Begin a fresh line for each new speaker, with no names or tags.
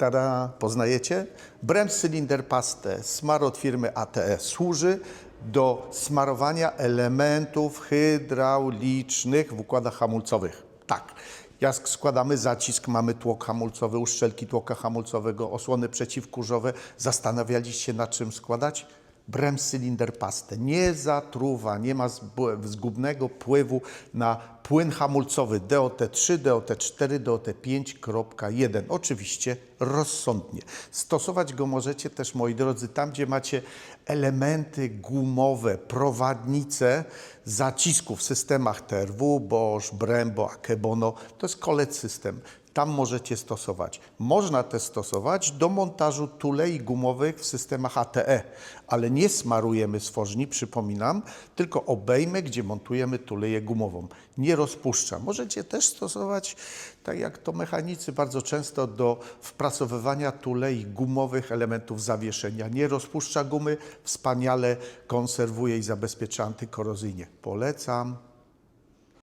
Tada, poznajecie? Bremse Cylinder Pastę, smar od firmy ATE służy do smarowania elementów hydraulicznych w układach hamulcowych. Tak. Jak składamy zacisk, mamy tłok hamulcowy, uszczelki tłoka hamulcowego, osłony przeciwkurzowe. Zastanawialiście się nad czym składać? Bremse Cylinder Pastę. Nie zatruwa, nie ma zgubnego wpływu na płyn hamulcowy DOT3, DOT4, DOT5.1. Oczywiście rozsądnie. Stosować go możecie też, moi drodzy, tam gdzie macie elementy gumowe, prowadnice zacisków w systemach TRW, Bosch, Brembo, Akebono. To jest kolec system. Tam możecie stosować. Można też stosować do montażu tulei gumowych w systemach ATE, ale nie smarujemy stworzni, przypominam, tylko obejmę, gdzie montujemy tuleję gumową. Nie rozpuszcza. Możecie też stosować, tak jak to mechanicy bardzo często, do wpracowywania tulei gumowych elementów zawieszenia. Nie rozpuszcza gumy, wspaniale konserwuje i zabezpiecza antykorozyjnie. Polecam.